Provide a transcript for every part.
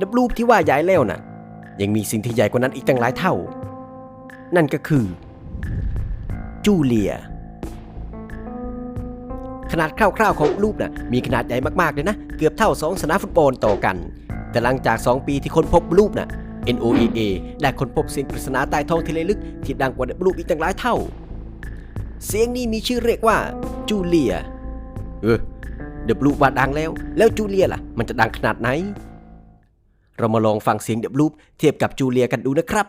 ดับลูปที่ว่าใหญ่แล้วน่ะ ยังมีสิ่งที่ใหญ่กว่านั้นอีกตั้งหลายเท่า นั่นก็คือ จูเลีย ขนาดคร่าวๆของรูปน่ะมีขนาดใหญ่มากๆเลยนะ เกือบเท่า2สนามฟุตบอลต่อกัน แต่หลังจาก 2 ปีที่ค้นพบรูปน่ะ NOAA ได้ค้นพบเสียงปริศนาใต้ท้องทะเลลึกที่ดังกว่าดับรูปอีกตั้งหลายเท่า เสียงนี้มีชื่อเรียกว่าจูเลีย เออเดบลูว่าดังแล้ว แล้วจูเลียล่ะ มันจะดังขนาดไหน เรามาลองฟังเสียงเดบลูปเทียบกับจูเลียกันดูนะครับ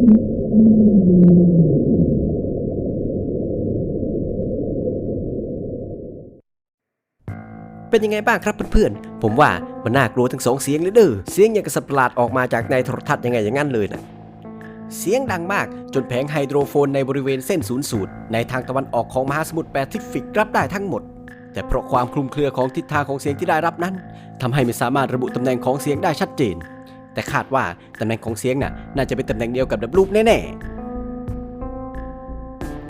เป็นยังไงบ้างครับเพื่อนๆ ผมว่ามันน่ากลัวทั้งสองเสียงเลยเด้อ เสียงอย่างกระสัตว์ประหลาดออกมาจากในโทรทัศน์ยังไงอย่างนั้นเลยนะเสียงดังมากจนแผงไฮโดรโฟนในบริเวณเส้นศูนย์สูตรในทางตะวันออกของมหาสมุทรแปซิฟิกรับได้ทั้งหมด แต่เพราะความคลุมเครือของทิศทางของเสียงที่ได้รับนั้นทำให้ไม่สามารถระบุตำแหน่งของเสียงได้ชัดเจน แต่คาดว่าตำแหน่งของเสียงน่ะน่าจะเป็นตำแหน่งเดียวกับดับลูปแน่ๆ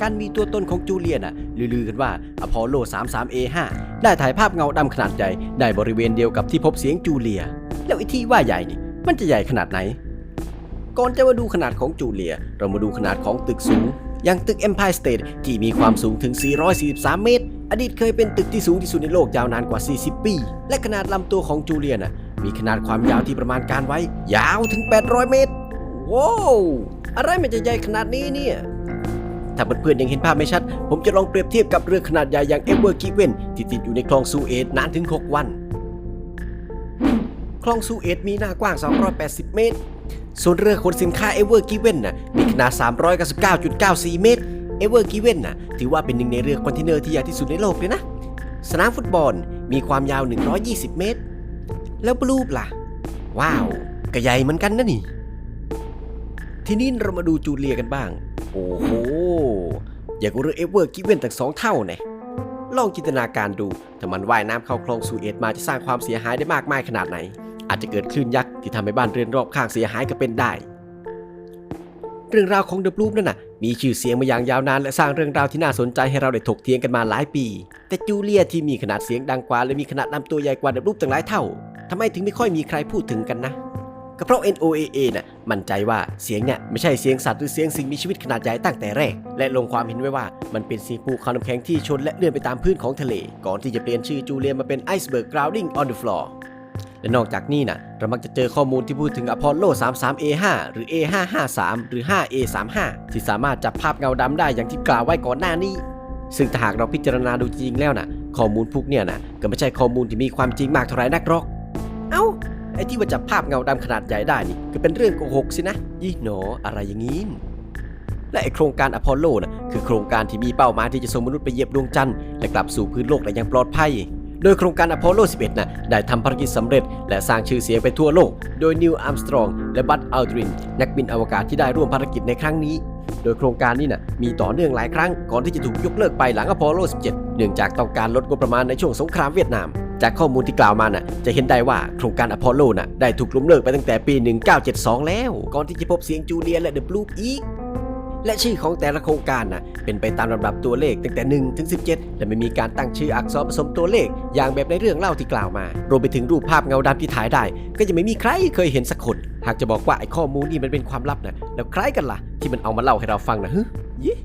การมีตัวตนของจูเลียน่ะลือๆกันว่าอพอลโล 33A5 ได้ถ่ายภาพเงาดำขนาดใหญ่ได้บริเวณเดียวกับที่พบเสียงจูเลีย แล้วไอ้ที่ว่าใหญ่นี่มันจะใหญ่ขนาดไหน ก่อนจะมาดูขนาดของจูเลีย เรามาดูขนาดของตึกสูงอย่างตึก Empire State ที่มีความสูงถึง 443 เมตร อดีตเคยเป็นตึกที่สูงที่สุดในโลกยาวนานกว่า 40 ปี และขนาดลำตัวของจูเลียน่ะ มีขนาดความยาวที่ประมาณการไว้ ยาวถึง 800 เมตร ว้าวอะไรมันจะใหญ่ขนาดนี้เนี่ย ถ้าเพื่อนๆยังเห็นภาพไม่ชัด ผมจะลองเปรียบเทียบกับเรือขนาดใหญ่อย่างเอเวอร์กิเวนที่ติดอยู่ในคลองซูเอตนานถึง 6 วัน คลองซูเอตมีหน้ากว้าง 280 เมตร ส่วนเรือขนสินค้าเอเวอร์กิเวนน่ะมีขนาด 399.94 เมตรเอเวอร์กิเวนน่ะถือว่าเป็นหนึ่งในเรือคอนเทนเนอร์ที่ใหญ่ที่สุดในโลกเลยนะ สนามฟุตบอลมีความยาว 120 เมตร แล้วบลูปล่ะ ว้าวก็ใหญ่เหมือนกันนะนี่ ทีนี้เรามาดูจูเลียกันบ้าง โอ้โหใหญ่กว่าเรือเอเวอร์กิเวนตั้งสองเท่าแน่ลองจินตนาการดู ถ้ามันว่ายน้ำเข้าคลองซูเอตมาจะสร้างความเสียหายได้มากมายขนาดไหน อาจจะเกิดคลื่นยักษ์ที่ทำให้บ้านเรือนรอบข้างเสียหายก็เป็นได้ เรื่องราวของเดอะบลูนั่นน่ะ มีชื่อเสียงมาอย่างยาวนานและสร้างเรื่องราวที่น่าสนใจให้เราได้ถกเถียงกันมาหลายปี แต่จูเลียที่มีขนาดเสียงดังกว่าและมีขนาดลำตัวใหญ่กว่าเดอะบลูตั้งหลายเท่า ทำไมถึงไม่ค่อยมีใครพูดถึงกันนะ ก็เพราะ NOAA น่ะมั่นใจว่าเสียงเนี่ยไม่ใช่เสียงสัตว์หรือเสียงสิ่งมีชีวิตขนาดใหญ่ตั้งแต่แรก และลงความเห็นไว้ว่ามันเป็นเสียงภูเขาน้ำแข็งที่ชนและเลื่อนไปตามพื้นของทะเล ก่อนที่จะเปลี่ยนชื่อจูเลียมาเป็น Iceberg Grounding on the Floor และนอกจากนี้นะเรามักจะเจอข้อมูลที่พูดถึงอพอลโล 33A5 หรือ A553 หรือ 5A35 ที่สามารถจับภาพเงาดำได้อย่างที่กล่าวไว้ก่อนหน้านี้ ซึ่งถ้าหากเราพิจารณาดูจริงแล้วนะข้อมูลพวกเนี่ยนะก็ไม่ใช่ข้อมูลที่มีความจริงมากเท่าไรนักหรอก เอ้า ไอ้ที่ว่าจับภาพเงาดำขนาดใหญ่ได้นี่ก็เป็นเรื่องโกหกสินะ ยี่หนออะไรอย่างงี้ และไอโครงการอพอลโลนะคือโครงการที่มีเป้าหมายที่จะส่งมนุษย์ไปเหยียบดวงจันทร์และกลับสู่พื้นโลกได้อย่างปลอดภัยโดยโครงการอพอลโล 11 นะได้ทำภารกิจสำเร็จ และสร้างชื่อเสียงไปทั่วโลก โดยนิวอัมสตรองและบัตอัลดริน นักบินอวกาศที่ได้ร่วมภารกิจในครั้งนี้ โดยโครงการนี้นะมีต่อเนื่องหลายครั้ง ก่อนที่จะถูกยกเลิกไปหลังอพอลโล 17 เนื่องจากต้องการลดงบประมาณในช่วงสงครามเวียดนาม จากข้อมูลที่กล่าวมาน่ะ จะเห็นได้ว่าโครงการอพอลโลน่ะได้ถูกล้มเลิกไปตั้งแต่ปี 1972 แล้ว ก่อนที่จะพบเสียงจูเลียและเดอะบลูอีกและชื่อของแต่ละโครงการน่ะเป็นไปตามลำดับตัวเลขตั้งแต่1ถึง17 และไม่มีการตั้งชื่ออักษรผสมตัวเลข อย่างแบบในเรื่องเล่าที่กล่าวมา รวมไปถึงรูปภาพเงาดำที่ถ่ายได้ ก็ยังไม่มีใครเคยเห็นสักคนหากจะบอกว่าไอ้ข้อมูลนี่มันเป็นความลับนะแล้วใครกันล่ะ ที่มันเอามาเล่าให้เราฟังนะฮึยี่